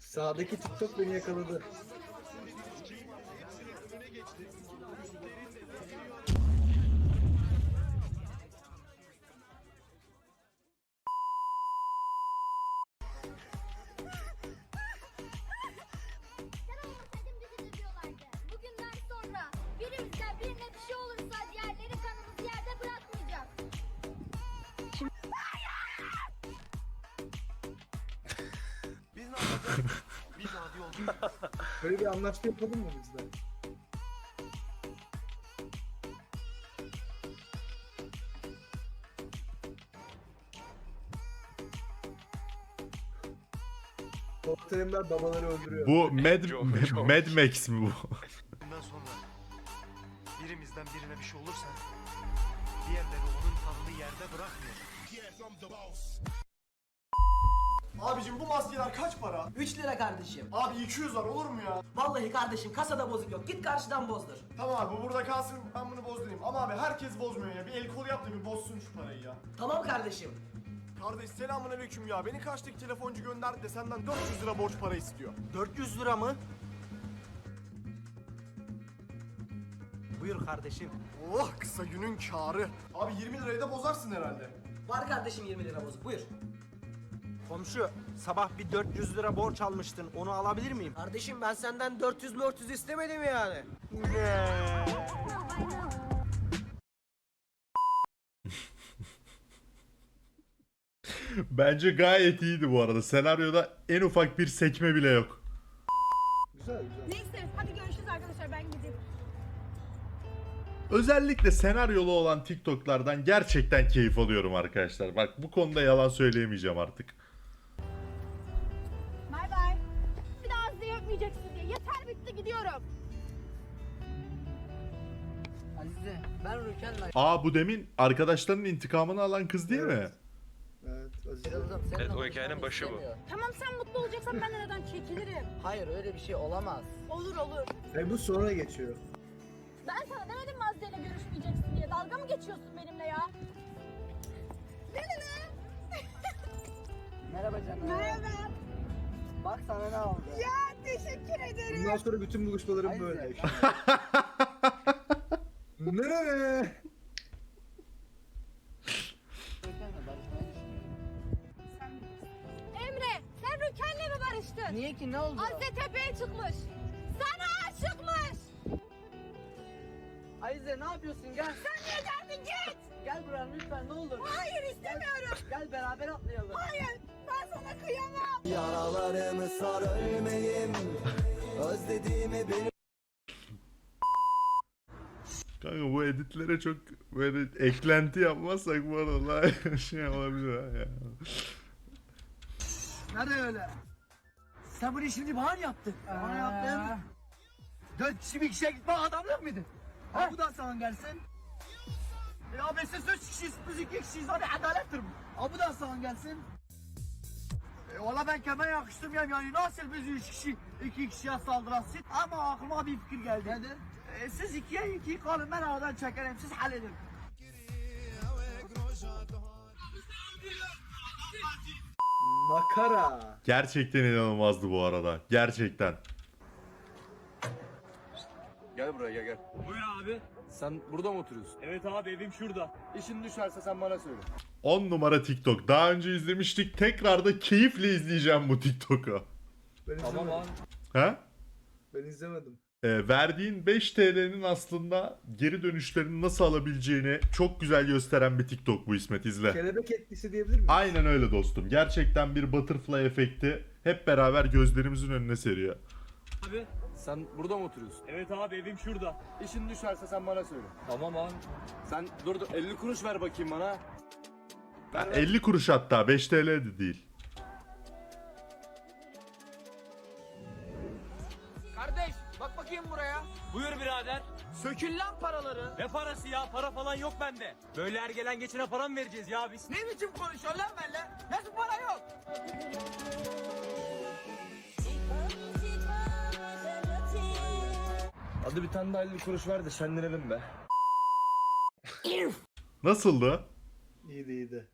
Sağdaki TikTok beni yakaladı. Anlaşma yapalım mı biz de? Polat Alemdar babaları öldürüyor. Bu Mad. Mad Max mi bu? Bundan sonra birimizden birine bir şey olursa diğerleri onun kanını yerde bırakmıyor. Abicim bu maskeler kaç para? 3 lira kardeşim. Abi 200 var olur mu ya? Vallahi kardeşim kasada bozuk yok. Git karşıdan bozdur. Tamam abi bu burada kalsın ben bunu bozdurayım. Ama abi herkes bozmuyor ya. Bir el kol yap da bir bozsun şu parayı ya. Tamam kardeşim. Kardeş selamünaleyküm ya. Beni kaçtaki telefoncu gönderdi de senden 400 lira borç para istiyor. 400 lira mı? Buyur kardeşim. Oh kısa günün karı. Abi 20 lirayı da bozarsın herhalde. Var kardeşim 20 lira bozuk. Buyur. Komşu sabah bir 400 lira borç almıştın. Onu alabilir miyim? Kardeşim ben senden 400 400 istemedim yani. Bence gayet iyiydi bu arada. Senaryoda en ufak bir sekme bile yok. Güzel güzel. Neyse hadi görüşürüz arkadaşlar ben gideyim. Özellikle senaryolu olan TikTok'lardan gerçekten keyif alıyorum arkadaşlar. Bak bu konuda yalan söyleyemeyeceğim artık. Gidiyorum. Azize ben Rüken'le Aa bu demin arkadaşlarının intikamını alan kız değil mi? Evet, Aziz. Evet o hikayenin başı bu. Tamam sen mutlu olacaksan ben aradan çekilirim. Hayır öyle bir şey olamaz. Olur olur. E bu sonra geçiyor. Ben sana demedim mi Azize'yle görüşmeyeceksin diye. Dalga mı geçiyorsun benimle ya? Ne ne ne? Merhaba canım. Merhaba. Bak sana ne oldu. Ya teşekkür ederim. Bundan sonra bütün buluşmalarım Hayır. böyle. Nereye? Emre sen Rüken'le mi barıştın? Niye ki ne oldu? Azize tepeye çıkmış. Sana aşıkmış. Azize ne yapıyorsun gel. Sen niye geldin git. Gel buraya lütfen ne olur. Hayır istemiyorum. Gel beraber atlayalım. Hayır ben sana kıyamam. Yaralarımı sar ölmeyim Özlediğimi bil Kanka bu editlere çok böyle eklenti yapmazsak bu arada şey olabilir ha ya. Nerede öyle? Sen bunu şimdi bana mı yaptın? Bana yaptın. Dört kişi bir kişiye gitme adamlık mıydı? Ha bu da sana gelsin. Ya ben siz üç kişiyiz, biz iki kişiyiz. Hadi adalettir bu. Ha bu da sana gelsin. E, valla ben kemer yakıştırmıyorum yani nasıl biz üç kişi iki kişiye saldırasın ama aklıma bir fikir geldi. Nedir? E, siz ikiye iki kalın ben aradan çekerim siz halledin. Makara. Gerçekten inanılmazdı bu arada. Gerçekten. Gel buraya gel gel. Buyur abi. Sen burada mı oturuyorsun? Evet abi evim şurada. İşin düşerse sen bana söyle. 10 numara TikTok. Daha önce izlemiştik. Tekrar da keyifle izleyeceğim bu TikTok'u. Ben izlemedim. Tamam abi. Ha? Ben izlemedim. Ee, verdiğin 5 TL'nin aslında geri dönüşlerini nasıl alabileceğini çok güzel gösteren bir TikTok bu İsmet izle. Kelebek etkisi diyebilir miyim? Aynen öyle dostum. Gerçekten bir butterfly efekti hep beraber gözlerimizin önüne seriyor. Abi. Sen burada mı oturuyorsun? Evet abi evim şurada. İşin düşerse sen bana söyle. Tamam abi. Sen dur dur 50 kuruş ver bakayım bana. Ben 50 kuruş hatta 5 TL de değil. Kardeş bak bakayım buraya. Buyur birader. Sökül lan paraları. Ne parası ya? Para falan yok bende. Böyle ergelen geçine para mı vereceğiz ya biz? Ne biçim konuşuyorsun lan benimle? Nasıl para yok? Hadi bir tane daha 50 kuruş ver de şenlenelim be. Nasıldı? İyiydi iyiydi.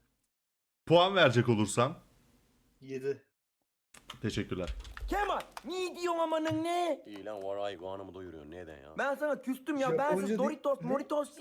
Puan verecek olursan. 7. Teşekkürler. Kemal ne diyorsun amanın ne? İyi lan var ay karnımı doyuruyor neden ya? Ben sana küstüm ya. Ben Japonca siz değil- Doritos? Moritos.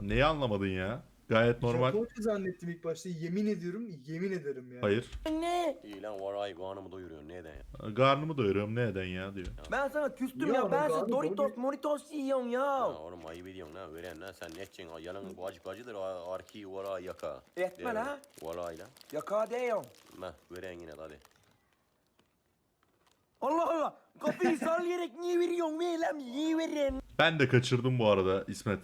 Neyi anlamadın ya? Gayet normal. Japonca zannettim ilk başta. Yemin ediyorum, yemin ederim ya. Hayır. Ne? İyi lan var ay karnımı doyuruyor neden ya? Karnımı doyuruyorum ne eden ya diyor. Ben sana küstüm Ya ya. Ben abi, Doritos, doğru. Moritos yiyorum ya. Ha, oğlum ayıp ediyorsun lan öğren lan sen ne edeceksin yalan bacı bacıdır a- arki vara yaka. Etme la. Vara lan. Yaka diyorum. Meh öğren yine hadi. Allah Allah. Kapıyı sallayarak niye veriyorsun? Ver lan niye verin? Ben de kaçırdım bu arada İsmet.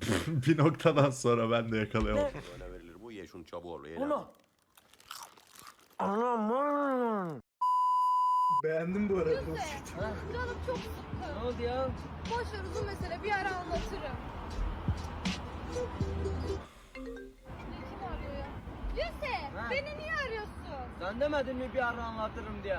bir noktadan sonra ben de yakalayamadım. Böyle verilir bu ye şunu çabuk ol ye lan. Ana. Anam anam. Beğendim bu arada. Canım çok sıkkın. Ne oldu ya? Boş ver uzun mesele bir ara anlatırım. Ne kim arıyor ya? Yusuf beni niye arıyorsun? Sen demedin mi bir ara anlatırım diye.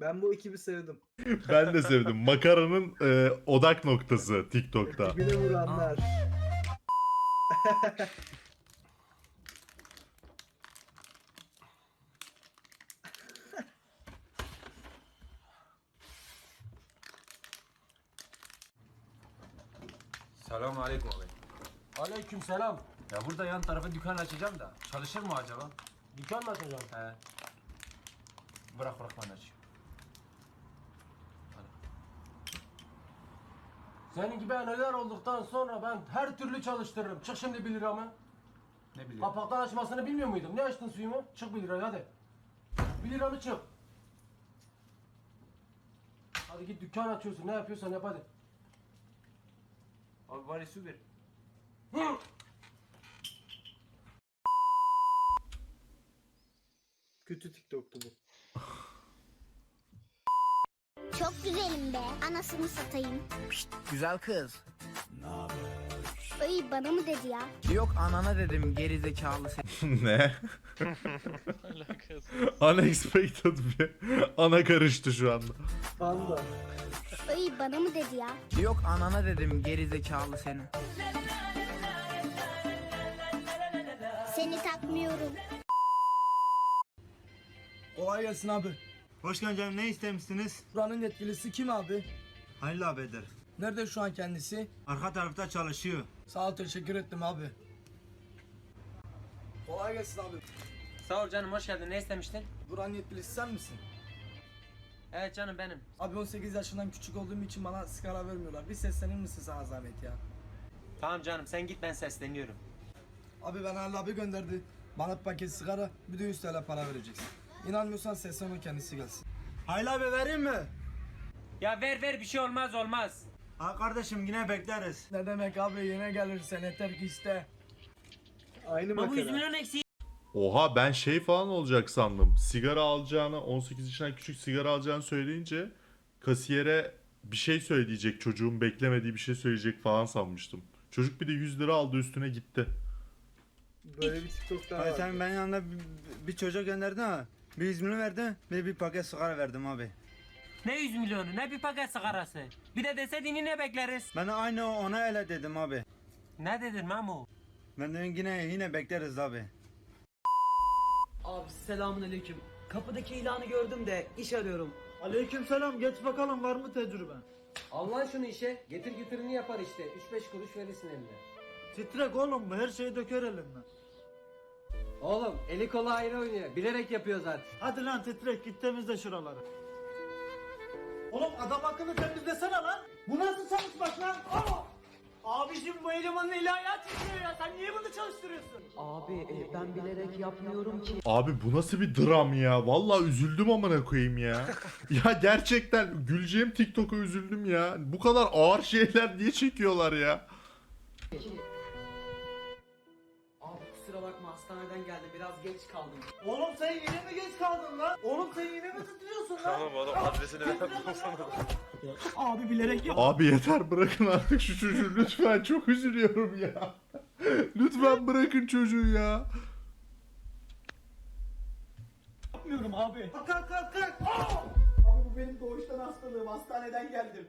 Ben bu ekibi sevdim. Ben de sevdim. Makaranın e, odak noktası TikTok'ta. Dibine vuranlar. Selamun aleyküm abi. Aleyküm selam. Ya burada yan tarafa dükkan açacağım da. Çalışır mı acaba? Dükkan mı açacağım? He. Bırak bırak ben açayım. Senin gibi neler olduktan sonra ben her türlü çalıştırırım. Çık şimdi 1 liramı. Ne biliyorsun? Kapaktan açmasını bilmiyor muydum? Ne açtın suyumu? Çık 1 lirayı hadi. 1 liramı çık. Hadi git dükkan açıyorsun. Ne yapıyorsan yap hadi. Abi bari su ver. Kötü TikTok'tu bu. Çok güzelim be. Anasını satayım. Güzel kız. Ay bana mı dedi ya? Yok anana dedim geri zekalı ne? Unexpected bir ana karıştı şu anda. Panda. Ay bana mı dedi ya? Yok anana dedim geri zekalı seni. Seni takmıyorum. Kolay gelsin abi. Hoş geldin canım. Ne istemişsiniz? Buranın yetkilisi kim abi? Halil abidir. Nerede şu an kendisi? Arka tarafta çalışıyor. Sağ ol teşekkür ettim abi. Kolay gelsin abi. Sağ ol canım hoş geldin. Ne istemiştin? Buranın yetkilisi sen misin? Evet canım benim. Abi 18 yaşından küçük olduğum için bana sigara vermiyorlar. Bir seslenir misin sana zahmet ya? Tamam canım sen git ben sesleniyorum. Abi ben Halil abi gönderdi. Bana bir paket sigara bir de 100 TL para vereceksin. İnanmıyorsan seslen o kendisi gelsin. Halil abi vereyim mi? Ya ver ver bir şey olmaz olmaz. Ha kardeşim yine bekleriz. Ne demek abi yine gelirsen yeter ki iste. Aynı Baba makara. 100 milyon eksiği. Oha ben şey falan olacak sandım. Sigara alacağını 18 yaşından küçük sigara alacağını söyleyince kasiyere bir şey söyleyecek çocuğun beklemediği bir şey söyleyecek falan sanmıştım. Çocuk bir de 100 lira aldı üstüne gitti. Böyle bir TikTok daha var. sen benim yanımda bir, bir çocuk gönderdin ha. Bir yüz milyon verdi. Bir bir paket sigara verdim abi. Ne 100 milyonu ne bir paket sigarası. Bir de deseydin yine bekleriz. Ben de aynı ona öyle dedim abi. Ne dedin Memo? Ben dedim yine yine bekleriz abi. Abi selamun aleyküm. Kapıdaki ilanı gördüm de iş arıyorum. Aleyküm selam. Geç bakalım var mı tecrüben? Allah şunu işe getir götürünü yapar işte. 3-5 kuruş verirsin eline. Titrek oğlum bu her şeyi döker elimden. Oğlum eli kolu ayrı oynuyor. Bilerek yapıyor zaten. Hadi lan titrek git temizle şuraları. Oğlum adam akıllı temizlesene lan. Bu nasıl çalışmak lan? Aa! Abicim bu elemanın eli ayağı titriyor ya. Sen niye bunu çalıştırıyorsun? Abi e, ben bilerek yapmıyorum ki. Abi bu nasıl bir dram ya? Vallahi üzüldüm amına koyayım ya. ya gerçekten güleceğim TikTok'a üzüldüm ya. Bu kadar ağır şeyler niye çekiyorlar ya? Hastaneden geldim biraz geç kaldım. Oğlum sen yine mi geç kaldın lan? Oğlum sen yine mi titriyorsun lan? Tamam oğlum adresini ver. Abi bilerek yap. Abi yeter bırakın artık şu çocuğu lütfen çok üzülüyorum ya. lütfen bırakın çocuğu ya. Yapmıyorum abi. Kalk kalk kalk kalk. Abi bu benim doğuştan hastalığım hastaneden geldim.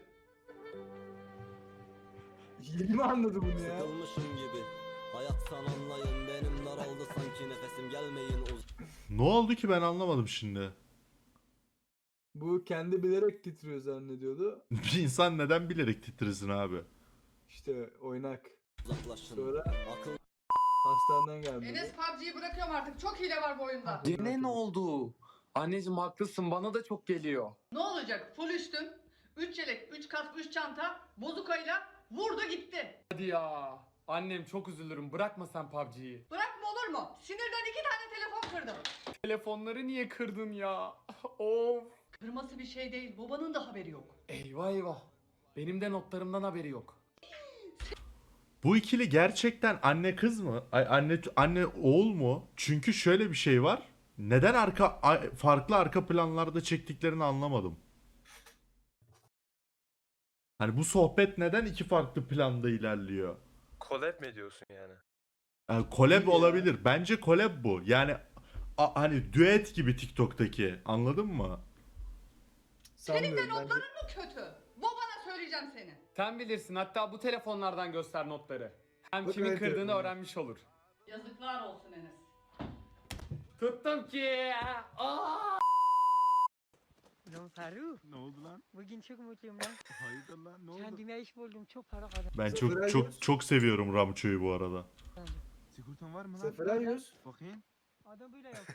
Yeni mi anladı bunu ya? Sıkılmışım gibi. Hayattan anlayın benim daraldı Ne oldu ki ben anlamadım şimdi. Bu kendi bilerek titriyor zannediyordu. Bir insan neden bilerek titresin abi? İşte oynak. Sonra hastaneden geldi. PUBG'yi bırakıyorum artık. Çok hile var bu oyunda. Yine ne oldu? Anneciğim haklısın bana da çok geliyor. Ne olacak? Full üstüm. 3 yelek, 3 kask, 3 çanta. Bozukayla vurdu gitti. Hadi ya. Annem çok üzülürüm bırakma sen PUBG'yi. Bırakma olur mu? Sinirden iki tane telefon kırdım. Telefonları niye kırdın ya? of. Kırması bir şey değil. Babanın da haberi yok. Eyvah eyvah. Benim de notlarımdan haberi yok. Bu ikili gerçekten anne kız mı? Ay, anne anne oğul mu? Çünkü şöyle bir şey var. Neden arka farklı arka planlarda çektiklerini anlamadım. Hani bu sohbet neden iki farklı planda ilerliyor? Collab mi ediyorsun yani? Yani collab olabilir. Bence collab bu. Yani a- hani düet gibi TikTok'taki. Anladın mı? Sanmıyorum bence. Notların mı kötü? Babana söyleyeceğim seni. Sen bilirsin hatta bu telefonlardan göster notları. Hem Bak kimin kırdığını telefonlar. öğrenmiş olur. Yazıklar olsun Enes. Tuttum ki. Aa! Lan Faruk. Ne oldu lan? Bugün çok mutluyum lan. Hayırdır lan ne Kendime iş buldum. Çok para kazandım. Ben çok çok çok seviyorum Ramço'yu bu arada. Sigortan var mı Sefer ayıyoruz. Bakayım. Adam böyle yaptı.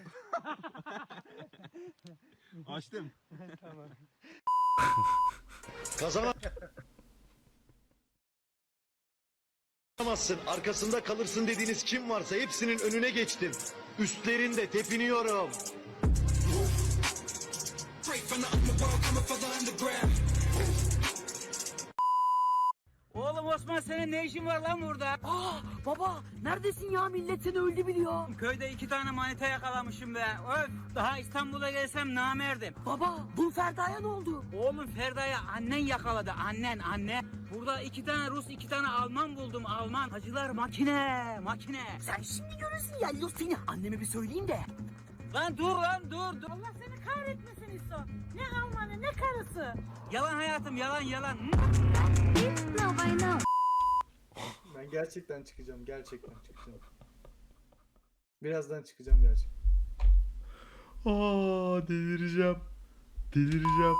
Açtım. tamam. Kazanamazsın, arkasında kalırsın dediğiniz kim varsa hepsinin önüne geçtim. Üstlerinde tepiniyorum. Oğlum Osman senin ne işin var lan burada? Aa baba neredesin ya millet seni öldü biliyor. Köyde iki tane manita yakalamışım be. Öf daha İstanbul'a gelsem namerdim. Baba bu Ferda'ya ne oldu? Oğlum Ferda'ya annen yakaladı annen anne. Burada iki tane Rus iki tane Alman buldum Alman. Hacılar makine makine. Sen şimdi görürsün ya seni. Anneme bir söyleyeyim de. Lan dur lan dur dur. Allah seni kahretmesin İso. Ne Almanı ne karısı. Yalan hayatım yalan yalan. Ben gerçekten çıkacağım. Gerçekten çıkacağım. Birazdan çıkacağım gerçekten. Aa delireceğim. Delireceğim.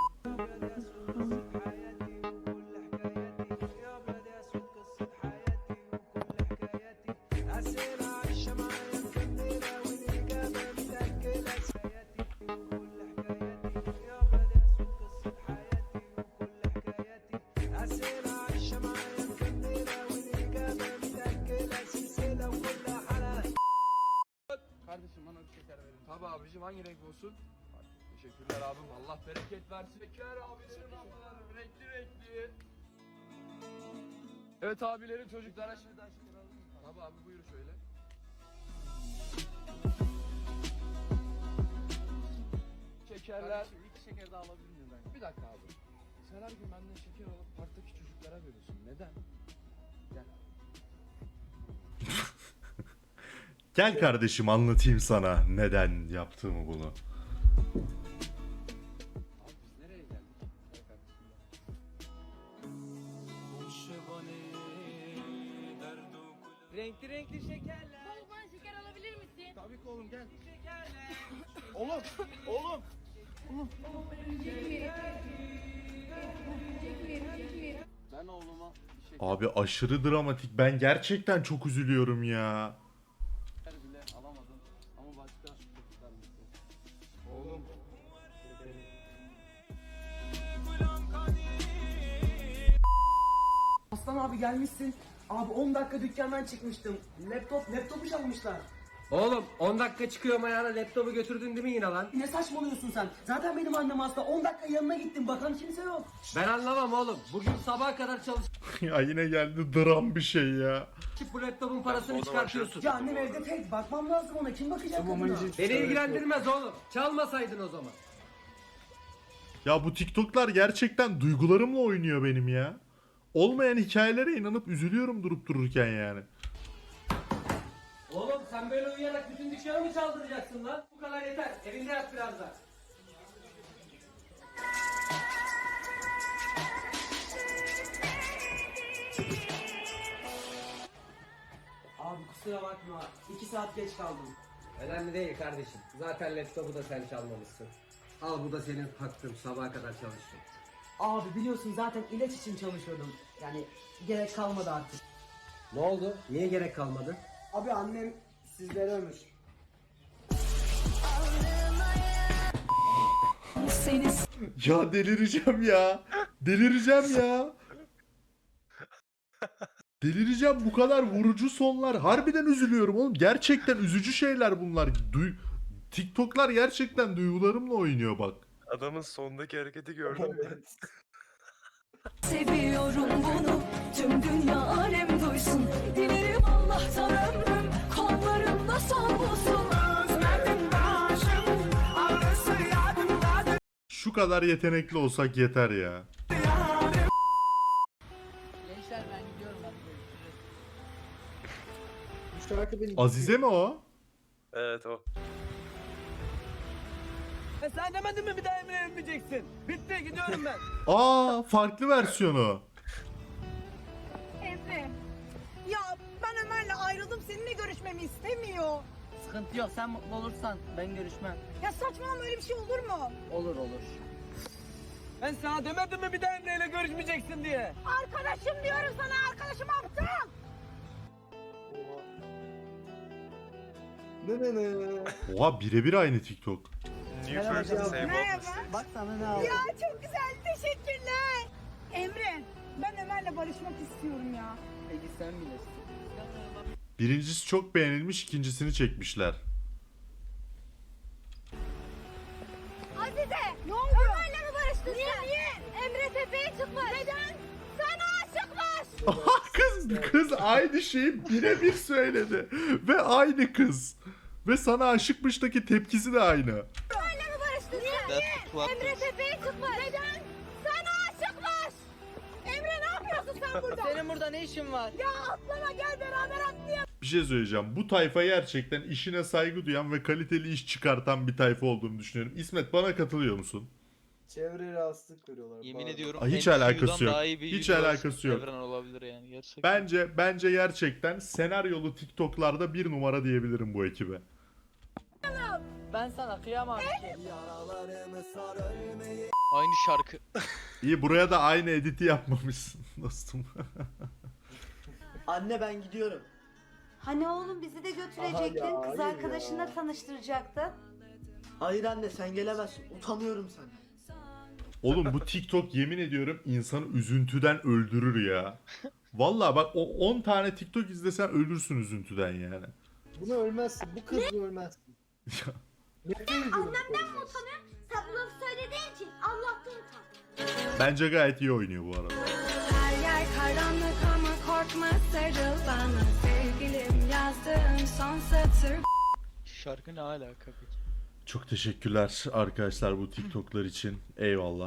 Teşekkürler abim. Allah bereket versin. Abilerim ablalarım. Renkli renkli. Evet abilerin çocuklara şimdiden şeker alalım. Tabi abi buyur şöyle. Şekerler. Kardeşim iki şeker daha alabilir miyim ben? Bir dakika abi. Sen her gün benden şeker alıp parktaki çocuklara veriyorsun. Neden? Gel. Gel kardeşim anlatayım sana neden yaptığımı bunu. Renkli renkli şekerler. Bol bana şeker alabilir misin? Tabii ki oğlum gel. Oğlum, oğlum. Ben oğluma şeker Abi aşırı dramatik. Ben gerçekten çok üzülüyorum ya. bile alamadım. Ama başka çocuklar mutlu. Oğlum. Aslan abi gelmişsin. Abi 10 dakika dükkandan çıkmıştım. Laptop, laptopu çalmışlar. Oğlum 10 dakika çıkıyorum ayağına laptopu götürdün değil mi yine lan? Ne saçmalıyorsun sen? Zaten benim annem hasta. 10 dakika yanına gittim. Bakan kimse yok. Ben anlamam oğlum. Bugün sabaha kadar çalışıp ya yine geldi dram bir şey ya. bu laptopun parasını çıkartıyorsun. Ya annem evde tek. Bakmam lazım ona. Kim bakacak kadına? Beni ilgilendirmez oğlum. Çalmasaydın o zaman. Ya bu TikTok'lar gerçekten duygularımla oynuyor benim ya. Olmayan hikayelere inanıp üzülüyorum durup dururken yani. Oğlum sen böyle uyuyarak bütün dükkanı mı çaldıracaksın lan? Bu kadar yeter. Evinde yat biraz da. Abi kusura bakma. 2 saat geç kaldım. Önemli değil kardeşim. Zaten laptopu da sen çalmamışsın. Al bu da senin hakkın. Sabaha kadar çalıştın. Abi biliyorsun zaten ilaç için çalışıyordum. Yani gerek kalmadı artık. Ne oldu? Niye gerek kalmadı? Abi annem sizlere ölmüş. Ya delireceğim ya. Delireceğim ya. Delireceğim bu kadar vurucu sonlar. Harbiden üzülüyorum oğlum. Gerçekten üzücü şeyler bunlar. Duy TikTok'lar gerçekten duygularımla oynuyor bak. Adamın sondaki hareketi gördün mü? Seviyorum bunu tüm dünya alem duysun Dilerim Allah'tan ömrüm kollarımda son bulsun Şu kadar yetenekli olsak yeter ya. Gençler ben gidiyorum hadi Bu şarkı beni Azize mi o? Evet o. E sen demedin mi bir daha Emre evlenmeyeceksin? Bitti gidiyorum ben. Aa farklı versiyonu. Emre ya ben Ömer'le ayrıldım seninle görüşmemi istemiyor Sıkıntı yok sen mutlu olursan ben görüşmem. Ya saçmalama öyle bir şey olur mu? Olur olur. Ben sana demedim mi bir daha Emre'yle görüşmeyeceksin diye. Arkadaşım diyorum sana arkadaşım aptal Ne ne ne. Oha birebir aynı TikTok. New Merhaba person. Bak sana ne aldım. Ya çok güzel teşekkürler Emre ben Ömer'le barışmak istiyorum ya Peki sen bilirsin. Birincisi çok beğenilmiş, ikincisini çekmişler. Azize ne oldu? Ömer'le mi barıştın niye, sen? Niye? Emre tepeye çıkmış. Neden? Sana aşıkmış. Kız kız aynı şeyi birebir söyledi ve aynı kız. Ve sana aşıkmıştaki tepkisi de aynı. Niye? Emre tepeye çıkmış. Neden? Sana aşıkmış. Emre ne yapıyorsun sen burada? Senin burada ne işin var? ya atlama gel beraber atlayalım Bir şey söyleyeceğim. Bu tayfa gerçekten işine saygı duyan ve kaliteli iş çıkartan bir tayfa olduğunu düşünüyorum. İsmet bana katılıyor musun? Çevreye rahatsızlık veriyorlar. Yemin pardon. ediyorum. Ay, hiç MCU'dan alakası yok. daha iyi bir Hiç alakası yok. Evren olabilir yani gerçekten. Bence bence gerçekten senaryolu TikTok'larda bir numara diyebilirim bu ekibe. Ben sana kıyamam ki. Aynı şarkı. İyi buraya da aynı editi yapmamışsın dostum. Anne ben gidiyorum. Hani oğlum bizi de götürecektin Aha ya, kız hayır arkadaşınla ya. tanıştıracaktın Hayır anne sen gelemezsin. Utanıyorum senden. Oğlum bu TikTok yemin ediyorum insanı üzüntüden öldürür ya. Vallahi bak o 10 tane TikTok izlesen ölürsün üzüntüden yani. Bunu ölmezsin. Bu kızı ölmezsin. Nefret ediyorum. Annemden mi utanıyorsun? Sen bu lafı söylediğin için Allah'tan utan. Bence gayet iyi oynuyor bu arada. Her yer karanlık ama korkma sarıl bana Sevgilim yazdığım son satır Şarkı ne alaka peki? Çok teşekkürler arkadaşlar bu TikTok'lar için. Eyvallah.